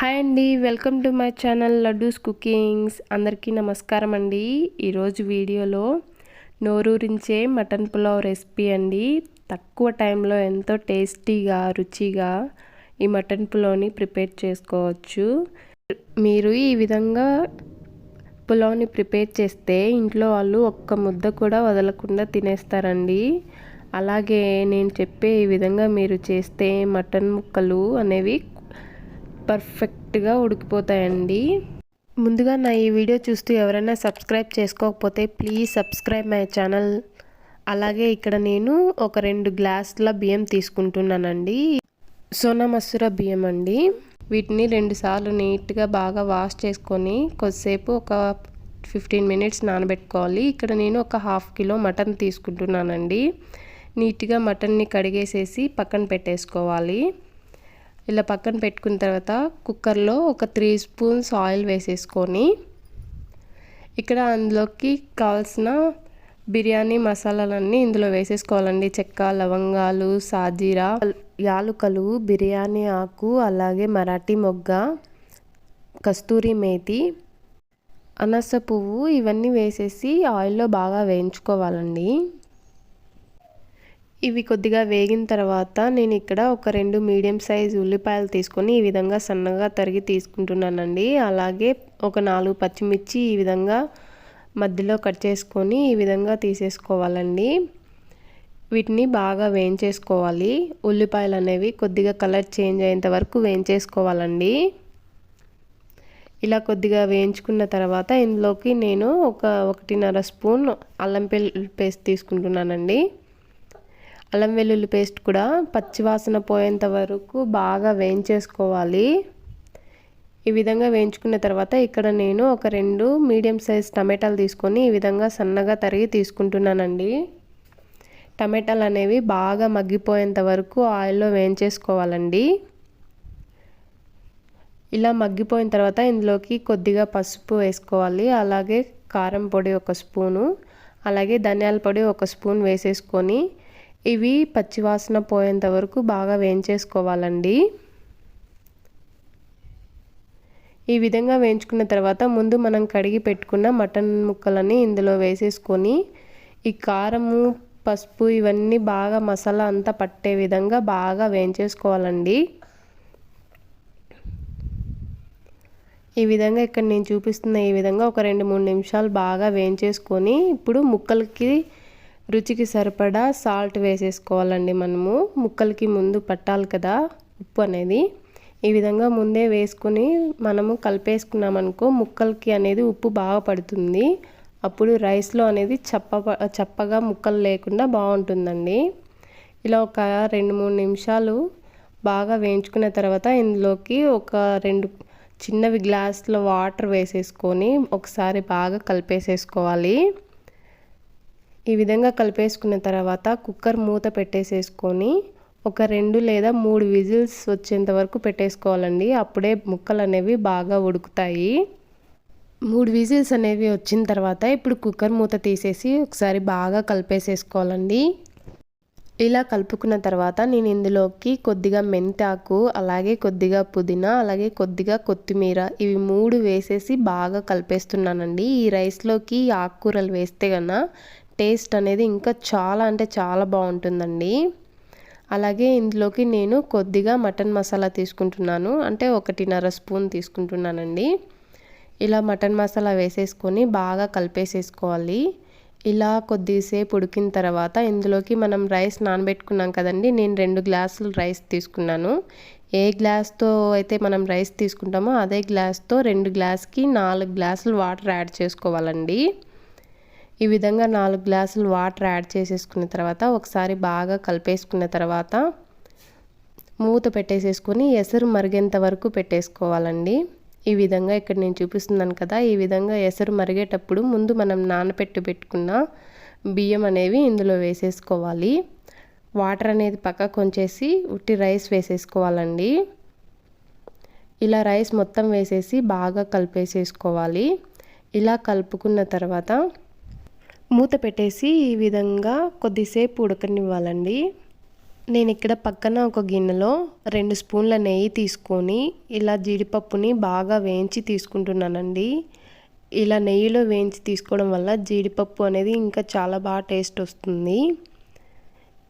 Hi అండి welcome to my channel Laddus cookings. అందరికీ నమస్కారం అండి. ఈరోజు వీడియోలో నోరూరించే మటన్ పులావ్ రెసిపీ అండి. తక్కువ టైంలో ఎంతో టేస్టీగా రుచిగా ఈ మటన్ పులావ్ని ప్రిపేర్ చేసుకోవచ్చు. మీరు ఈ విధంగా పులావ్ని ప్రిపేర్ చేస్తే ఇంట్లో వాళ్ళు ఒక్క ముద్ద కూడా వదలకుండా తినేస్తారండి. అలాగే నేను చెప్పే ఈ విధంగా మీరు చేస్తే మటన్ ముక్కలు అనేవి పర్ఫెక్ట్గా ఉడికిపోతాయండి. ముందుగా నా ఈ వీడియో చూస్తూ ఎవరైనా సబ్స్క్రైబ్ చేసుకోకపోతే ప్లీజ్ సబ్స్క్రైబ్ మై ఛానల్. అలాగే ఇక్కడ నేను ఒక రెండు గ్లాసుల బియ్యం తీసుకుంటున్నానండి. సోనా మసూర బియ్యం అండి. వీటిని రెండుసార్లు నీట్గా బాగా వాష్ చేసుకొని కొద్దిసేపు ఒక ఫిఫ్టీన్ మినిట్స్ నానబెట్టుకోవాలి. ఇక్కడ నేను ఒక హాఫ్ కిలో మటన్ తీసుకుంటున్నానండి. నీట్గా మటన్ని కడిగేసేసి పక్కన పెట్టేసుకోవాలి. ఇలా పక్కన పెట్టుకున్న తర్వాత కుక్కర్లో ఒక త్రీ స్పూన్స్ ఆయిల్ వేసేసుకొని ఇక్కడ అందులోకి కావాల్సిన బిర్యానీ మసాలాలన్నీ ఇందులో వేసేసుకోవాలండి. చెక్క లవంగాలు సాజీరా యాలుకలు బిర్యానీ ఆకు అలాగే మరాఠీ మొగ్గ కస్తూరి మేతి అనస పువ్వు ఇవన్నీ వేసేసి ఆయిల్లో బాగా వేయించుకోవాలండి. ఇవి కొద్దిగా వేగిన తర్వాత నేను ఇక్కడ ఒక రెండు మీడియం సైజ్ ఉల్లిపాయలు తీసుకొని ఈ విధంగా సన్నగా తరిగి తీసుకుంటున్నానండి. అలాగే ఒక నాలుగు పచ్చిమిర్చి ఈ విధంగా మధ్యలో కట్ చేసుకొని ఈ విధంగా తీసేసుకోవాలండి. వీటిని బాగా వేయించేసుకోవాలి. ఉల్లిపాయలు అనేవి కొద్దిగా కలర్ చేంజ్ అయ్యేంత వరకు వేయించేసుకోవాలండి. ఇలా కొద్దిగా వేయించుకున్న తర్వాత ఇందులోకి నేను ఒక ఒకటిన్నర స్పూన్ అల్లం పేస్ట్ తీసుకుంటున్నానండి. అల్లం వెల్లుల్లి పేస్ట్ కూడా పచ్చివాసన పోయేంత వరకు బాగా వేయించేసుకోవాలి. ఈ విధంగా వేయించుకున్న తర్వాత ఇక్కడ నేను ఒక రెండు మీడియం సైజ్ టమాటాలు తీసుకొని ఈ విధంగా సన్నగా తరిగి తీసుకుంటున్నానండి. టమాటాలు అనేవి బాగా మగ్గిపోయేంత వరకు ఆయిల్లో వేయించేసుకోవాలండి. ఇలా మగ్గిపోయిన తర్వాత ఇందులోకి కొద్దిగా పసుపు వేసుకోవాలి. అలాగే కారం పొడి ఒక స్పూను అలాగే ధనియాల పొడి ఒక స్పూన్ వేసేసుకొని ఇవి పచ్చివాసన పోయేంత వరకు బాగా వేయించేసుకోవాలండి. ఈ విధంగా వేయించుకున్న తర్వాత ముందు మనం కడిగి పెట్టుకున్న మటన్ ముక్కలని ఇందులో వేసేసుకొని ఈ కారము పసుపు ఇవన్నీ బాగా మసాలా అంతా పట్టే విధంగా బాగా వేయించేసుకోవాలండి. ఈ విధంగా ఇక్కడ నేను చూపిస్తున్న ఈ విధంగా ఒక రెండు మూడు నిమిషాలు బాగా వేయించేసుకొని ఇప్పుడు ముక్కలకి రుచికి సరిపడా సాల్ట్ వేసేసుకోవాలండి మనము. ముక్కలకి ముందు పట్టాలి కదా ఉప్పు అనేది. ఈ విధంగా ముందే వేసుకుని మనము కలిపేసుకున్నామనుకో ముక్కలకి అనేది ఉప్పు బాగా పడుతుంది. అప్పుడు రైస్లో అనేది చప్ప చప్పగా ముక్కలు లేకుండా బాగుంటుందండి. ఇలా ఒక రెండు మూడు నిమిషాలు బాగా వేయించుకున్న తర్వాత ఇందులోకి ఒక రెండు చిన్నవి గ్లాసులో వాటర్ వేసేసుకొని ఒకసారి బాగా కలిపేసేసుకోవాలి. ఈ విధంగా కలిపేసుకున్న తర్వాత కుక్కర్ మూత పెట్టేసేసుకొని ఒక రెండు లేదా మూడు విజిల్స్ వచ్చేంత వరకు పెట్టేసుకోవాలండి. అప్పుడే ముక్కలు అనేవి బాగా ఉడుకుతాయి. మూడు విజిల్స్ అనేవి వచ్చిన తర్వాత ఇప్పుడు కుక్కర్ మూత తీసేసి ఒకసారి బాగా కలిపేసేసుకోవాలండి. ఇలా కలుపుకున్న తర్వాత నేను ఇందులోకి కొద్దిగా మెంతాకు అలాగే కొద్దిగా పుదీనా అలాగే కొద్దిగా కొత్తిమీర ఇవి మూడు వేసేసి బాగా కలిపేస్తున్నానండి. ఈ రైస్లోకి ఆకుకూరలు వేస్తే కన్నా టేస్ట్ అనేది ఇంకా చాలా అంటే చాలా బాగుంటుందండి. అలాగే ఇందులోకి నేను కొద్దిగా మటన్ మసాలా తీసుకుంటున్నాను. అంటే ఒకటిన్నర స్పూన్ తీసుకుంటున్నానండి. ఇలా మటన్ మసాలా వేసేసుకొని బాగా కలిపేసేసుకోవాలి. ఇలా కొద్దిసేపు ఉడికిన తర్వాత ఇందులోకి మనం రైస్ నానబెట్టుకున్నాం కదండి. నేను రెండు గ్లాసులు రైస్ తీసుకున్నాను. ఏ గ్లాస్తో అయితే మనం రైస్ తీసుకుంటామో అదే గ్లాస్తో రెండు గ్లాస్కి నాలుగు గ్లాసులు వాటర్ యాడ్ చేసుకోవాలండి. ఈ విధంగా నాలుగు గ్లాసులు వాటర్ యాడ్ చేసేసుకున్న తర్వాత ఒకసారి బాగా కలిపేసుకున్న తర్వాత మూత పెట్టేసేసుకొని ఎసరు మరిగేంత వరకు పెట్టేసుకోవాలండి. ఈ విధంగా ఇక్కడ నేను చూపిస్తున్నాను కదా ఈ విధంగా ఎసరు మరిగేటప్పుడు ముందు మనం నానపెట్టి పెట్టుకున్న బియ్యం అనేవి ఇందులో వేసేసుకోవాలి. వాటర్ అనేది పక్కకు కొంచేసి ఉట్టి రైస్ వేసేసుకోవాలండి. ఇలా రైస్ మొత్తం వేసేసి బాగా కలిపేసేసుకోవాలి. ఇలా కలుపుకున్న తర్వాత మూత పెట్టేసి ఈ విధంగా కొద్దిసేపు ఉడకనివ్వాలండి. నేను ఇక్కడ పక్కన ఒక గిన్నెలో రెండు స్పూన్ల నెయ్యి తీసుకొని ఇలా జీడిపప్పుని బాగా వేయించి తీసుకుంటున్నానండి. ఇలా నెయ్యిలో వేయించి తీసుకోవడం వల్ల జీడిపప్పు అనేది ఇంకా చాలా బాగా టేస్ట్ వస్తుంది.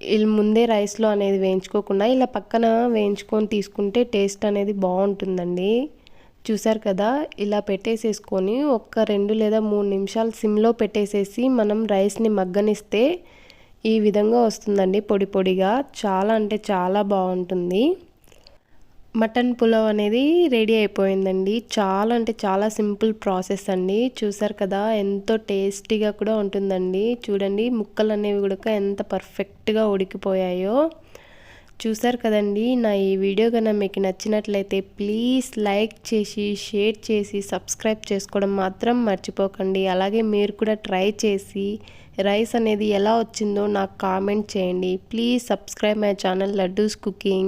ఇలా ముందే రైస్లో అనేది వేయించుకోకుండా ఇలా పక్కన వేయించుకొని తీసుకుంటే టేస్ట్ అనేది బాగుంటుందండి. చూసారు కదా ఇలా పెట్టేసేసుకొని ఒక్క రెండు లేదా మూడు నిమిషాలు సిమ్లో పెట్టేసేసి మనం రైస్ని మగ్గనిస్తే ఈ విధంగా వస్తుందండి పొడి పొడిగా. చాలా అంటే చాలా బాగుంటుంది. మటన్ పులావ్ అనేది రెడీ అయిపోయిందండి. చాలా అంటే చాలా సింపుల్ ప్రాసెస్ అండి. చూసారు కదా ఎంతో టేస్టీగా కూడా ఉంటుందండి. చూడండి ముక్కలు అనేవి కూడా ఎంత పర్ఫెక్ట్గా ఉడికిపోయాయో. చూసారు కదండి నా ఈ వీడియో కన్నా మీకు నచ్చినట్లయితే ప్లీజ్ లైక్ చేసి షేర్ చేసి సబ్స్క్రైబ్ చేసుకోవడం మాత్రం మర్చిపోకండి. అలాగే మీరు కూడా ట్రై చేసి రైస్ అనేది ఎలా వచ్చిందో నాకు కామెంట్ చేయండి. Please subscribe my channel Laddus cooking.